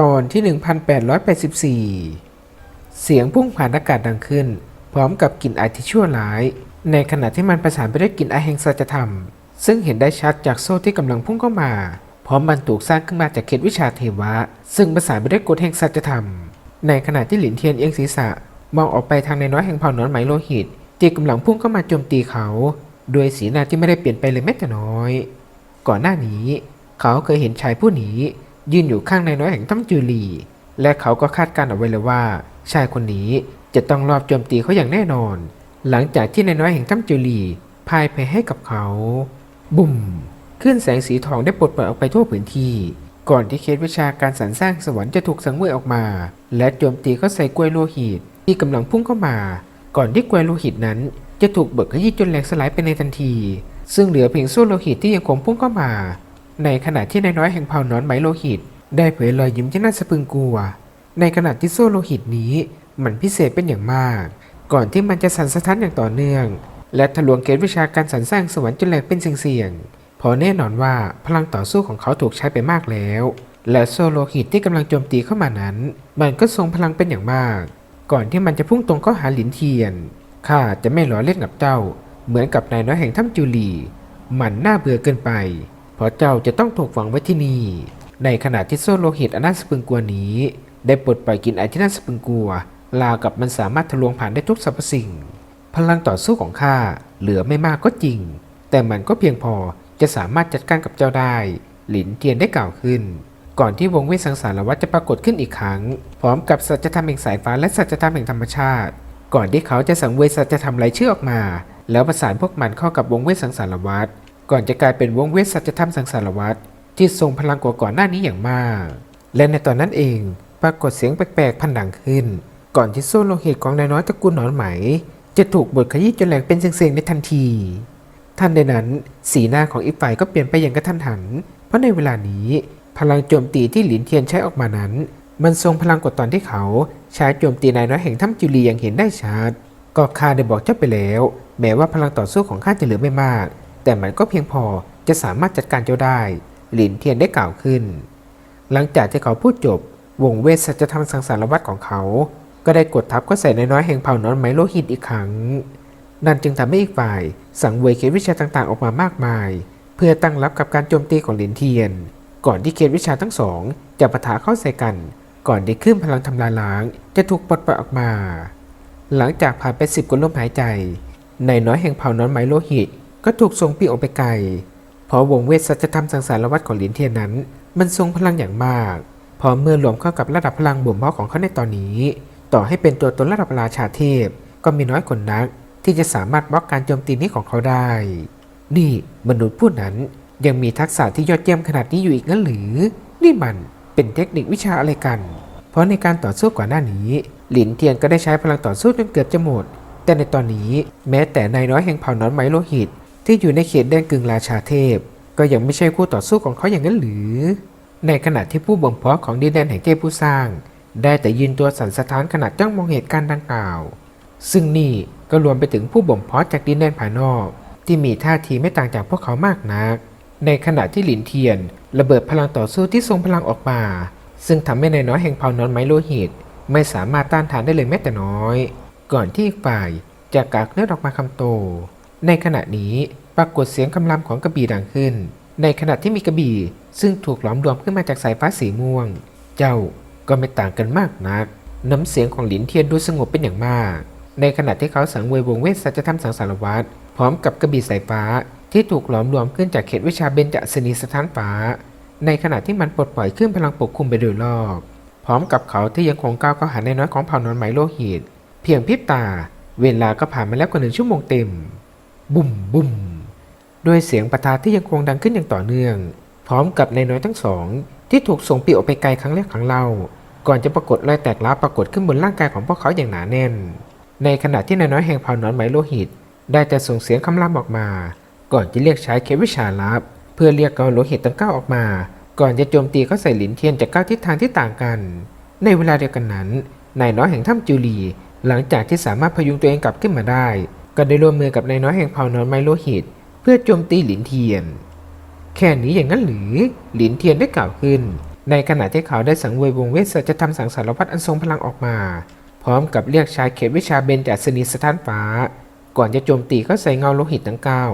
ตอนที่ 1884 เสียงพุ่งผ่านอากาศดังขึ้น พร้อมกับกลิ่นไอที่ชั่วร้าย ในขณะที่มันประสานไปด้วยกลิ่นไอแห่งสัจธรรม ซึ่งเห็นได้ชัดจากโซ่ที่กำลังพุ่งเข้ามา พร้อมมันถูกสร้างขึ้นมาจากเขตวิชาเทวะ ซึ่งประสานไปด้วยกฎแห่งสัจธรรม ในขณะที่หลินเทียนเอียงศีรษะมองออกไปทางในน้อยแห่งเผ่าหนอนไหมโลหิตที่กำลังพุ่งเข้ามาโจมตีเขาโดยสีหน้าที่ไม่ได้เปลี่ยนไปเลยแม้แต่น้อย ก่อนหน้านี้ เขาเคยเห็นชายผู้นี้ ยืนอยู่ข้างในน้อยแห่งถ้ำจูลี และเขาก็คาดการณ์เอาไว้เลยว่า ชายคนนี้จะต้องรอบโจมตีเขาอย่างแน่นอน หลังจากที่ในน้อยแห่งถ้ำจูลีพ่ายแพ้ให้กับเขา บุ่มขึ้นแสงสีทองได้ปลดปล่อยออกไปทั่วพื้นที่ ก่อนที่เคสวิชาการสรรสร้างสวรรค์จะถูกสังเวยออกมา และโจมตีเข้าใส่กล้วยโลหิตที่กำลังพุ่งเข้ามา ก่อนที่กล้วยโลหิตนั้น จะถูกเบิกขยี้จนแหลกสลายไปในทันที ซึ่งเหลือเพียงโซ่โลหิตที่ยังคงพุ่งเข้ามา ในขณะที่นายน้อยแห่งเผ่านอนไหมโลหิต ได้เผยรอยยิ้มที่น่าสะพรึงกลัว ในขณะที่โซ่โลหิตนี้มันพิเศษเป็นอย่างมาก ก่อนที่มันจะสั่นสะท้านอย่างต่อเนื่อง และทะลวงเกณฑ์วิชาการสรรสร้างสวรรค์จนแหลกเป็นเสี่ยงๆพอแน่นอนว่าพลังต่อสู้ของเขาถูกใช้ไปมากแล้ว และโซโลหิตที่กำลังโจมตีเข้ามานั้น มันก็ทรงพลังเป็นอย่างมาก ก่อนที่มันจะพุ่งตรงเข้าหาหลินเทียนข้าจะไม่หล้อเล่นกับเจ้า เหมือนกับนายน้อยแห่งถ้ำจูลี มันน่าเบื่อเกินไป เพราะเจ้าจะต้องถูกฝังไว้ที่นี่ ในขณะที่โซโลหิตอันน่าสะพรึงกลัวนี้ ได้ปลดปล่อยกลินไอที่น่าสะพรึงกลัวลาวกับมันสามารถทะลวงผ่านได้ทุกสรรพสิ่ง พลังต่อสู้ของข้าเหลือไม่มากก็จริง แต่มันก็เพียงพอจะสามารถจัดการกับเจ้าได้ หลินเทียนได้กล่าวขึ้น ก่อนที่วงเวทสังสารวัฏจะปรากฏขึ้นอีกครั้ง พร้อมกับสัจธรรมแห่งสายฟ้าและสัจธรรมแห่งธรรมชาติ ก่อนที่เขาจะสังเวยสัจธรรมรายชื่อออกมา แล้วประสานพวกมันเข้ากับวงเวทสังสารวัฏ ก่อนจะกลายเป็นวงเวทสัจธรรมสังสารวัฏที่ทรงพลังกว่าก่อนหน้านี้อย่างมาก และในตอนนั้นเองปรากฏเสียงแปลกๆพันดังขึ้น ก่อนที่โซ่โลหิตของนายน้อยตระกูลหนอนไหม จะถูกบดขยี้จนแหลกเป็นเสียงๆในทันทีทันใดนั้นสีหน้าของอีกฝ่ายก็เปลี่ยนไปอย่างกระทันหัน เพราะในเวลานี้ พลังโจมตีที่หลินเทียนใช้ออกมานั้น มันทรงพลังกว่าตอนที่เขาใช้โจมตีนายน้อยแห่งถ้ำจุลีอย่างเห็นได้ชัดก็ข้าได้บอกเจ้าไปแล้ว แม้ว่าพลังต่อสู้ของข้าจะเหลือไม่มาก แต่มันก็เพียงพอจะสามารถจัดการเจ้าได้ หลินเทียนได้กล่าวขึ้น หลังจากที่เขาพูดจบ วงเวสจธรรมสังสารวัฏของเขา ก็ได้กดทับเข้าใส่ในน้อยแห่งเผ่านอนไมโลหิตอีกครั้ง นั่นจึงทำให้อีกฝ่าย สังเวยเคสวิชาต่างๆออกมามากมาย เพื่อตั้งรับกับการโจมตีของหลินเทียน ก่อนที่เคสวิชาทั้งสองจะปะทะเข้าใส่กัน ก่อนที่คลื่นพลังทำลายล้าง จะถูกปลดปล่อยออกมา หลังจากผ่านไปสิบกว่าลมหายใจ ในน้อยแห่งเผ่านอนไมโลหิต ก็ถูกส่งปีกออกไปไกล เพราะวงเวทสัจธรรมสังสารวัฏของหลินเทียนนั้น มันทรงพลังอย่างมาก พอเมื่อรวมเข้ากับระดับพลังบ่มเพาะของเขาในตอนนี้ ต่อให้เป็นตัวตนระดับราชาเทพ ก็มีน้อยคนนัก ที่จะสามารถบล็อกการโจมตีนี้ของเขาได้ นี่มนุษย์ผู้นั้นยังมีทักษะที่ยอดเยี่ยมขนาดนี้อยู่อีกงั้นหรือ นี่มันเป็นเทคนิควิชาอะไรกัน เพราะในการต่อสู้ก่อนหน้านี้ หลินเทียนก็ได้ใช้พลังต่อสู้จนเกือบจะหมด แต่ในตอนนี้แม้แต่นายน้อยแห่งเผ่านอนไหมโลหิต ที่อยู่ในเขตแดนกึ่งราชาเทพ ก็ยังไม่ใช่คู่ต่อสู้ของเขาอย่างนั้นหรือ ในขณะที่ผู้บ่มเพาะของดินแดนแห่งเทพผู้สร้าง ได้แต่ยืนตัวสันสะท้านขณะจ้องมองเหตุการณ์ดังกล่าว ซึ่งนี่ก็รวมไปถึงผู้บ่มเพาะจากดินแดนภายนอก ที่มีท่าทีไม่ต่างจากพวกเขามากนัก ในขณะที่หลินเทียน ระเบิดพลังต่อสู้ที่ทรงพลังออกมาซึ่งทำให้นายน้อยแห่งเผ่านอนไม้โลหิต ไม่สามารถต้านทานได้เลยแม้แต่น้อย ก่อนที่อีกฝ่ายจะกากเลือดออกมาคำโต ในขณะนี้ปรากฏเสียงคำรามของกระบี่ดังขึ้น ในขณะที่มีกระบี่ซึ่งถูกหลอมรวมขึ้นมาจากสายฟ้าสีม่วง เจ้าก็ไม่ต่างกันมากนัก น้ำเสียงของหลินเทียนดูสงบเป็นอย่างมาก ในขณะที่เขาสังเวยวงเวทสัจธรรมสังสารวัตรพร้อมกับกระบี่สายฟ้าที่ถูกหลอมรวมขึ้นจากเขตวิชาเบญจสนีสถานฟ้า ในขณะที่มันปลดปล่อยขึ้นพลังปกคลุมไปโดยรอบพร้อมกับเขาที่ยังคงก้าวเข้าหาในน้อยของเผ่านอนไหมโลหิต เพียงพริบตา เวลาก็ผ่านมาแล้วกว่าหนึ่งชั่วโมงเต็ม บุ่มบุ่มด้วยเสียงประทาที่ยังคงดังขึ้นอย่างต่อเนื่อง พร้อมกับในน้อยทั้งสอง ที่ถูกส่งปีออกไปไกลครั้งแรกครั้งเล่า ก่อนจะปรากฏรอยแตกร้าปรากฏขึ้นบนร่างกายของพวกเขาอย่างหนาแน่น ในขณะที่นายน้อยแห่งเผ่านอนไหมโลหิต ได้แต่ส่งเสียงคำรามออกมา ก่อนจะเรียกใช้เควิชาลับ เพื่อเรียกเกาโลหิตทั้งเก้าออกมา ก่อนจะโจมตีเข้าใส่หลินเทียนจากเก้าทิศทางที่ต่างกัน ในเวลาเดียวกันนั้นนายน้อยแห่งถ้ำจูลีหลังจากที่สามารถพยุงตัวเองกลับขึ้นมาได้ ก็ได้ร่วมมือกับนายน้อยแห่งเผ่านอนไมโลหิต เพื่อโจมตีหลินเทียน แค่นี้อย่างนั้นหรือหลินเทียนได้กล่าวขึ้น ในขณะที่เขาได้สังเวยวงเวทจะทำสังสารวัตรอันทรงพลังออกมา พร้อมกับเรียกชายเขตวิชาเบญจสนีสถานฟ้า ก่อนจะโจมตีเข้าใส่เงาโลหิตทั้งเก้า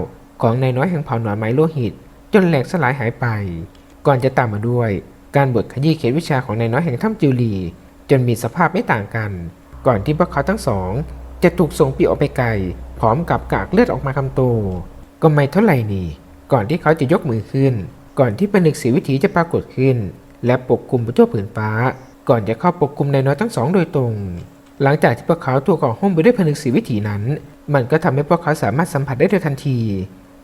ของนายน้อยแห่งเผ่านอนไมโลหิต จนแหลกสลายหายไป ก่อนจะตามมาด้วย การบดขยี้เขตวิชาของนายน้อยแห่งถ้ำจิวหลี จนมีสภาพไม่ต่างกัน ก่อนที่พวกเขาทั้งสอง จะถูกส่งปีออกไปไกล พร้อมกับกากเลือดออกมาคำโต ก็ไม่เท่าไหร่นี่ ก่อนที่เขาจะยกมือขึ้น ก่อนที่ผนึกสีวิถีจะปรากฏขึ้น และปกคลุมบนทั่วผืนฟ้า ก่อนจะเข้าปกคลุมนายน้อยทั้งสองโดยตรง หลังจากที่พวกเขาถูกห่อหุ้มไปด้วยผนึกสีวิถีนั้น มันก็ทำให้พวกเขาสามารถสัมผัสได้โดยทันที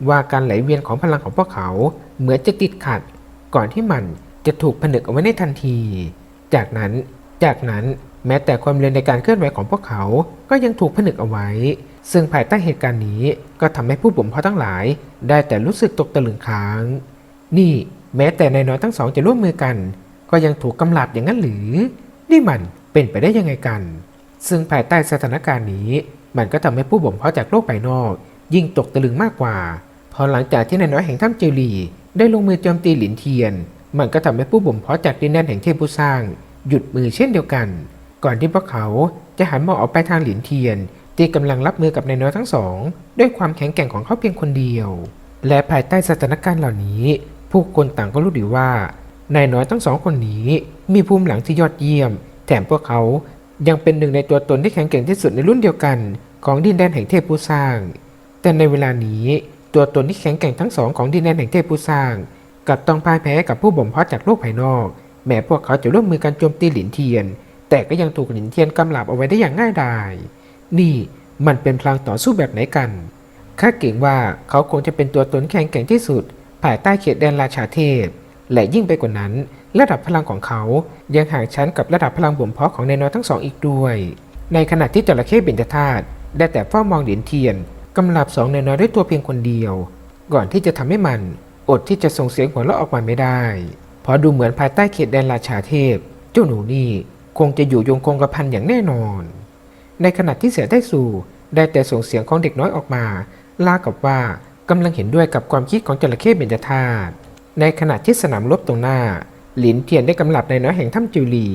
ว่าการไหลเวียนของพลังของพวกเขาเหมือนจะติดขัด ก่อนที่มันจะถูกผนึกเอาไว้ในทันที จากนั้น จากนั้นแม้แต่ความเร็วในการเคลื่อนไหวของพวกเขา ก็ยังถูกผนึกเอาไว้ ซึ่งภายใต้เหตุการณ์นี้ก็ทำให้ผู้บ่มเพาะทั้งหลาย ได้แต่รู้สึกตกตะลึงค้าง นี่แม้แต่นายน้อยทั้งสองจะร่วมมือกัน ก็ยังถูกกำลับอย่างนั้นหรือ นี่มันเป็นไปได้ยังไงกัน ซึ่งภายใต้สถานการณ์นี้ มันก็ทำให้ผู้บ่มเพาะจากโลกภายนอก ยิ่งตกตะลึงมากกว่าพอหลังจากที่นายน้อยแห่งถ้ำเจลีได้ลงมือโจมตีหลินเทียน มันก็ทำให้ผู้บ่มเพาะจากดินแดนแห่งเทพผู้สร้าง หยุดมือเช่นเดียวกัน ก่อนที่พวกเขาจะหันมองออกไปทางหลินเทียน ที่กำลังรับมือกับนายน้อยทั้งสอง ด้วยความแข็งแกร่งของเขาเพียงคนเดียว และภายใต้สถานการณ์เหล่านี้ ผู้คนต่างก็รู้ดีว่านายน้อยทั้งสองคนนี้ มีภูมิหลังที่ยอดเยี่ยม แถมพวกเขายังเป็นหนึ่งในตัวตนที่แข็งแกร่งที่สุดในรุ่นเดียวกัน ของดินแดนแห่งเทพผู้สร้าง แต่ในเวลานี้ตัวตนที่แข็งแกร่งทั้งสองของดินแดนแห่งเทพผู้สร้างกลับต้องพ่ายแพ้กับผู้บ่มเพาะจากโลกภายนอก แม้พวกเขาจะร่วมมือกันโจมตีหลินเทียน แต่ก็ยังถูกหลินเทียนกำลับเอาไว้ได้อย่างง่ายดาย นี่มันเป็นพลังต่อสู้แบบไหนกันข้าเก่งว่าเขาคงจะเป็นตัวตนแข็งแกร่งที่สุด ภายใต้เขตแดนราชาเทพ และยิ่งไปกว่านั้น ระดับพลังของเขายังห่างชั้นกับระดับพลังบ่มเพาะของนายน้อยทั้งสองอีกด้วย ในขณะที่จระเข้เบญจธาตุได้แต่เฝ้ามองเหรียญเทียนกำลับสองนายน้อยด้วยตัวเพียงคนเดียว ก่อนที่จะทำให้มัน อดที่จะส่งเสียงหัวเราะออกมาไม่ได้เพราะดูเหมือนภายใต้เขตแดนราชาเทพ เจ้าหนูนี่คงจะอยู่ยงคงกระพันอย่างแน่นอน ในขณะที่เสียได้สู่ ได้แต่ส่งเสียงของเด็กน้อยออกมา ลากับว่ากำลังเห็นด้วยกับความคิดของจระเข้เบญจธาตุในขณะที่สนามรบตรงหน้า หลินเทียนได้กำลับนายน้อยแห่งถ้ำจิวหลี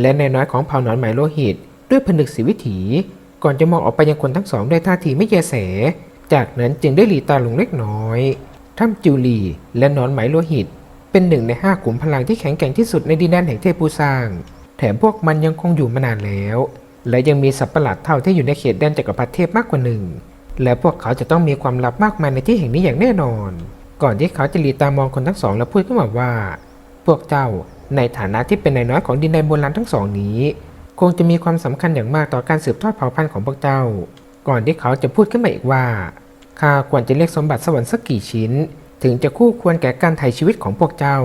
และนายน้อยของเผ่าหนอนไหมโลหิต ด้วยผนึกสีวิถี ก่อนจะมองออกไปยังคนทั้งสองด้วยท่าทีไม่แยแส จากนั้นจึงได้หลีตาลงเล็กน้อยถ้ำจิวหลีและหนอนไหมโลหิต เป็นหนึ่งในห้ากลุ่มพลังที่แข็งแกร่งที่สุดในดินแดนแห่งเทพผู้สร้าง แถมพวกมันยังคงอยู่มานานแล้ว และยังมีสัตว์ประหลาดเท่าที่อยู่ในเขตแดนจักรพรรดิเทพมากกว่าหนึ่ง และพวกเขาจะต้องมีความลับมากมายในที่แห่งนี้อย่างแน่นอน ก่อนที่เขาจะลีตามองคนทั้งสองและพูดขึ้นมาว่า พวกเจ้าในฐานะที่เป็นนายน้อยของดินแดนโบราณทั้งสองนี้ คงจะมีความสำคัญอย่างมากต่อการสืบทอดเผ่าพันธุ์ของพวกเจ้า ก่อนที่เขาจะพูดขึ้นมาอีกว่าข้าควรจะเรียกสมบัติสวรรค์สักกี่ชิ้น ถึงจะคู่ควรแก่การไถ่ชีวิตของพวกเจ้า